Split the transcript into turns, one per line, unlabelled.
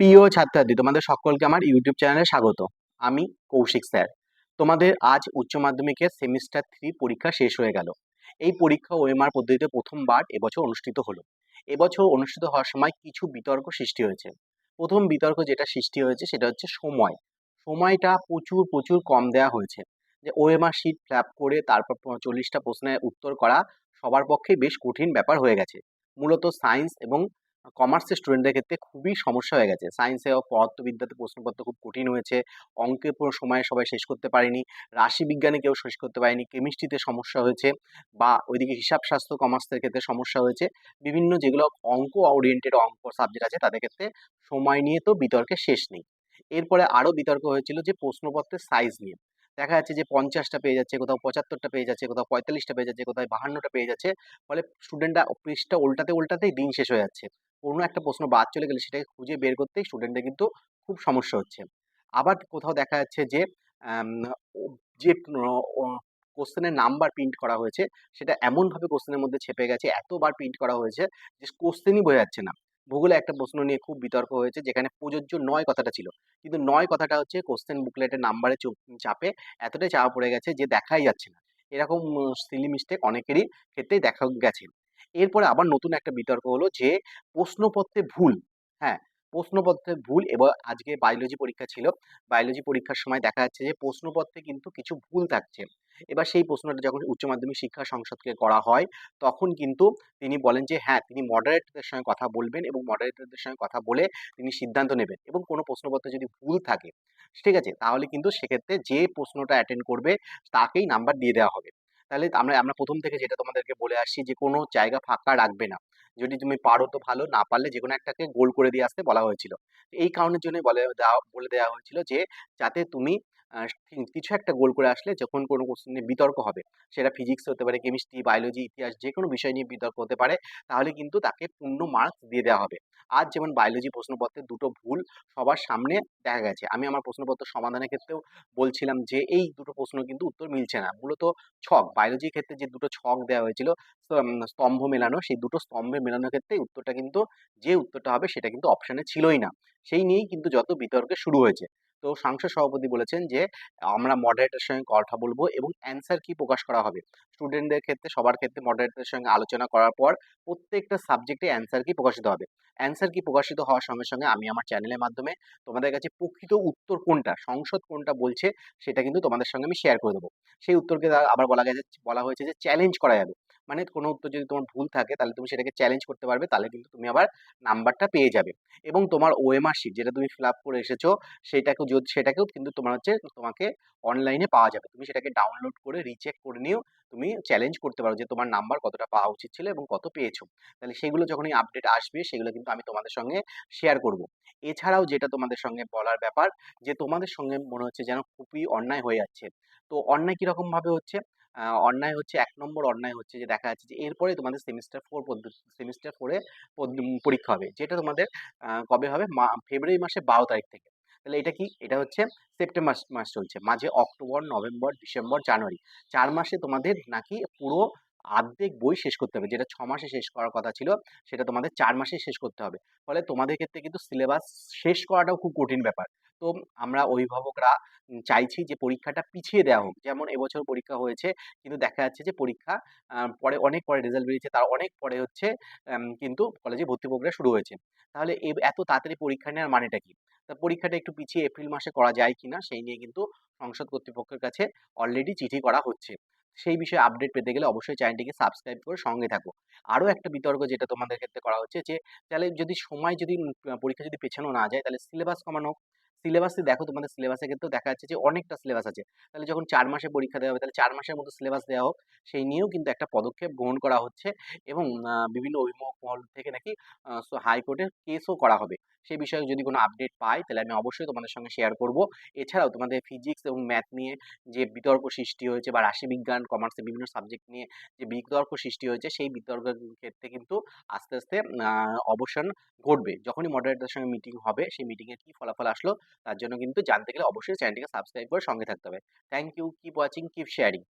প্রিয় ছাত্রছাত্রী, তোমাদের সকলকে আমার ইউটিউব চ্যানেলে স্বাগত। আমি কৌশিক স্যার। তোমাদের আজ উচ্চ মাধ্যমিকের সেমিস্টার থ্রি পরীক্ষা শেষ হয়ে গেল। এই পরীক্ষা ওএমআর পদ্ধতিতে প্রথমবার এবছর অনুষ্ঠিত হলো। এবছর অনুষ্ঠিত হওয়ার সময় কিছু বিতর্ক সৃষ্টি হয়েছে। প্রথম বিতর্ক যেটা সৃষ্টি হয়েছে সেটা হচ্ছে সময়। সময়টা প্রচুর প্রচুর কম দেওয়া হয়েছে। যে ওএমআর শিট ফ্ল্যাপ করে তারপর চল্লিশটা প্রশ্নের উত্তর করা সবার পক্ষে বেশ কঠিন ব্যাপার হয়ে গেছে। মূলত সায়েন্স এবং কমার্সের স্টুডেন্টদের ক্ষেত্রে খুবই সমস্যা হয়ে গেছে। সায়েন্সে ও পদার্থবিদ্যাতে প্রশ্নপত্র খুব কঠিন হয়েছে অঙ্কে পুরো সময়ে সবাই শেষ করতে পারেনি রাশিবিজ্ঞানে কেউ শেষ করতে পারেনি কেমিস্ট্রিতে সমস্যা হয়েছে বা ওইদিকে হিসাব শাস্ত্র কমার্সের ক্ষেত্রে সমস্যা হয়েছে। বিভিন্ন যেগুলো অঙ্ক ওরিয়েন্টেড অঙ্ক সাবজেক্ট আছে, তাদের ক্ষেত্রে সময় নিয়ে তো বিতর্কের শেষ নেই। এরপরে আরও বিতর্ক হয়েছিল যে প্রশ্নপত্রের সাইজ নিয়ে। দেখা যাচ্ছে যে পঞ্চাশটা পেয়ে যাচ্ছে, কোথাও পঁচাত্তরটা পেয়ে যাচ্ছে, কোথাও পঁয়তাল্লিশটা পেয়ে যাচ্ছে, কোথাও বাহান্নটা পেয়ে যাচ্ছে, ফলে স্টুডেন্টরা পৃষ্ঠা উল্টাতে উল্টাতেই দিন শেষ হয়ে যাচ্ছে। কোনো একটা প্রশ্ন বাদ চলে গেলে সেটাকে খুঁজে বের করতেই স্টুডেন্টদের কিন্তু খুব সমস্যা হচ্ছে। আবার কোথাও দেখা যাচ্ছে যে যে কোশ্চেনের নাম্বার প্রিন্ট করা হয়েছে, সেটা এমনভাবে কোশ্চেনের মধ্যে ছেপে গেছে, এতবার প্রিন্ট করা হয়েছে যে কোশ্চেনই বোঝা যাচ্ছে না। ভূগোলে একটা প্রশ্ন নিয়ে খুব বিতর্ক হয়েছে যেখানে প্রযোজ্য নয় কথাটা ছিল। কিন্তু নয় কথাটা হচ্ছে কোশ্চেন বুকলেটের নাম্বারে চাপে এতটাই চাপা পড়ে গেছে যে দেখাই যাচ্ছে না। এরকম সিলি মিস্টেক অনেকেরই ক্ষেত্রেই দেখা গেছে। এরপরে আবার নতুন একটা বিতর্ক হলো যে, প্রশ্নপত্রে ভুল হ্যাঁ প্রশ্নপত্রে ভুল এবং আজকে বায়োলজি পরীক্ষা ছিল বায়োলজি পরীক্ষার সময় দেখা যাচ্ছে যে, প্রশ্নপত্রে কিন্তু কিছু ভুল থাকছে। এবার সেই প্রশ্নটা যখন উচ্চ মাধ্যমিক শিক্ষা সংসদকে করা হয়, তখন কিন্তু তিনি বলেন যে হ্যাঁ তিনি মডারেটরদের সঙ্গে কথা বলবেন এবং মডারেটরদের সঙ্গে কথা বলে তিনি সিদ্ধান্ত নেবেন এবং কোনো প্রশ্নপত্রে যদি ভুল থাকে, ঠিক আছে, তাহলে কিন্তু সেক্ষেত্রে যে প্রশ্নটা অ্যাটেন্ড করবে, তাকেই নাম্বার দিয়ে দেওয়া হবে। তাহলে আমরা আমরা প্রথম থেকে যেটা তোমাদেরকে বলে আসছি যে, কোনো জায়গা ফাঁকা রাখবে না। যদি তুমি পারো তো ভালো, না পারলে যে কোনো একটাকে গোল করে দিয়ে আসতে বলা হয়েছিল। এই কারণের জন্যই বলে দেওয়া বলে দেওয়া হয়েছিল যে, যাতে তুমি কিছু একটা গোল করে আসলে যখন কোনো কোশ্চেন নিয়ে বিতর্ক হবে, সেটা ফিজিক্স হতে পারে কেমিস্ট্রি বায়োলজি ইতিহাস যে কোনো বিষয় নিয়ে বিতর্ক হতে পারে, তাহলে কিন্তু তাকে পূর্ণ মার্কস দিয়ে দেওয়া হবে। আজ যেমন বায়োলজি প্রশ্নপত্রে দুটো ভুল সবার সামনে দেখা গেছে। আমি আমার প্রশ্নপত্র সমাধানের ক্ষেত্রেও বলছিলাম যে, এই দুটো প্রশ্ন কিন্তু উত্তর মিলছে না। মূলত ছক বায়োলজির ক্ষেত্রে যে দুটো ছক দেওয়া হয়েছিল, স্তম্ভ মেলানো, সেই দুটো স্তম্ভে মেলানোর ক্ষেত্রে উত্তরটা কিন্তু, যে উত্তরটা হবে, সেটা কিন্তু অপশানে ছিলই না। সেই নিয়েই কিন্তু যত বিতর্কে শুরু হয়েছে। তো সাংসদ সভাপতি বলেছেন যে, আমরা মডারেটরের সঙ্গে কথা বলব এবং অ্যান্সার কি প্রকাশ করা হবে। স্টুডেন্টদের ক্ষেত্রে, সবার ক্ষেত্রে মডারেটরের সঙ্গে আলোচনা করার পর প্রত্যেকটা সাবজেক্টে অ্যান্সার কি প্রকাশিত হবে। অ্যান্সার কি প্রকাশিত হওয়ার সঙ্গে সঙ্গে আমি আমার চ্যানেলের মাধ্যমে তোমাদের কাছে প্রকৃত উত্তর কোনটা, সংসদ কোনটা বলছে, সেটা কিন্তু তোমাদের সঙ্গে আমি শেয়ার করে দেবো। সেই উত্তরকে আবার বলা গেছে, বলা হয়েছে যে চ্যালেঞ্জ করা যাবে। মানে কোনো উত্তর যদি তোমার ভুল থাকে, তাহলে তুমি সেটাকে চ্যালেঞ্জ করতে পারবে, তাহলে কিন্তু তুমি আবার নাম্বারটা পেয়ে যাবে। এবং তোমার ওএমআর শিট যেটা তুমি ফিল আপ করে এসেছ, সেটাকেও যদি সেটাকেও কিন্তু তোমার হচ্ছে তোমাকে অনলাইনে পাওয়া যাবে। তুমি সেটাকে ডাউনলোড করে রিচেক করে নিয়েও তুমি চ্যালেঞ্জ করতে পারো যে তোমার নাম্বার কতটা পাওয়া উচিত ছিল এবং কত পেয়েছ। তাহলে সেগুলো যখনই আপডেট আসবে, সেগুলো কিন্তু আমি তোমাদের সঙ্গে শেয়ার করব। এছাড়াও যেটা তোমাদের সঙ্গে বলার ব্যাপার, যে তোমাদের সঙ্গে মনে হচ্ছে যেন খুবই অন্যায় হয়ে যাচ্ছে। তো অন্যায় কীরকম ভাবে হচ্ছে? অন্যায় হচ্ছে, এক নম্বর অন্যায় হচ্ছে যে দেখা যাচ্ছে যে, এরপরে তোমাদের সেমিস্টার ফোর সেমিস্টার ফোরে পরীক্ষা হবে, যেটা তোমাদের কবে হবে? ফেব্রুয়ারি মাসে বারো তারিখ থেকে। তাহলে এটা কি? এটা হচ্ছে সেপ্টেম্বর মাস চলছে, মাঝে অক্টোবর নভেম্বর ডিসেম্বর জানুয়ারি চার মাসে তোমাদের নাকি পুরো অর্ধেক বই শেষ করতে হবে। যেটা ছ মাসে শেষ করার কথা ছিল, সেটা তোমাদের চার মাসে শেষ করতে হবে। ফলে তোমাদের ক্ষেত্রে কিন্তু সিলেবাস শেষ করাটাও খুব কঠিন ব্যাপার। তো আমরা অভিভাবকরা চাইছি যে পরীক্ষাটা পিছিয়ে দেওয়া হোক। যেমন এবছর পরীক্ষা হয়েছে, কিন্তু দেখা যাচ্ছে যে পরীক্ষা পরে অনেক পরে রেজাল্ট বেরিয়েছে, তার অনেক পরে হচ্ছে কিন্তু কলেজে ভর্তি প্রক্রিয়া শুরু হয়েছে। তাহলে এ- এত তাড়াতাড়ি পরীক্ষা নেওয়ার মানেটা কি? তা পরীক্ষাটা একটু পিছিয়ে এপ্রিল মাসে করা যায় কিনা, সেই নিয়ে কিন্তু সংসদ কর্তৃপক্ষের কাছে অলরেডি চিঠি করা হচ্ছে। সেই বিষয়ে আপডেট পেতে গেলে অবশ্যই চ্যানেলটিকে সাবস্ক্রাইব করে সঙ্গে থাকো। আরও একটা বিতর্ক যেটা তোমাদের ক্ষেত্রে করা হচ্ছে যে, তাহলে যদি সময় যদি পরীক্ষা যদি পেছানো না যায়, তাহলে সিলেবাস কমানো সিলেবাসে দেখো তোমাদের সিলেবাসের ক্ষেত্রেও দেখা যাচ্ছে যে অনেকটা সিলেবাস আছে। তাহলে যখন চার মাসে পরীক্ষা দেওয়া হবে, তাহলে চার মাসের মতো সিলেবাস দেওয়া হোক, সেই নিয়েও কিন্তু একটা পদক্ষেপ গ্রহণ করা হচ্ছে এবং বিভিন্ন অভিমুখ মহল থেকে নাকি হাইকোর্টে কেসও করা হবে। সেই বিষয়ে যদি কোনো আপডেট পাই, তাহলে আমি অবশ্যই তোমাদের সঙ্গে শেয়ার করব। এছাড়াও তোমাদের ফিজিক্স এবং ম্যাথ নিয়ে যে বিতর্ক সৃষ্টি হয়েছে বা রাশিবিজ্ঞান কমার্সের বিভিন্ন সাবজেক্ট নিয়ে যে বিতর্ক সৃষ্টি হয়েছে, সেই বিতর্কের ক্ষেত্রে কিন্তু আস্তে আস্তে অবসান ঘটবে যখনই মডারেটার সঙ্গে মিটিং হবে, সেই মিটিংয়ে কি ফলাফল আসলো, তার জন্য কিন্তু জানতে গেলে অবশ্যই চ্যানেলটিকে সাবস্ক্রাইব করে সঙ্গে থাকতে হবে। Thank you keep watching keep sharing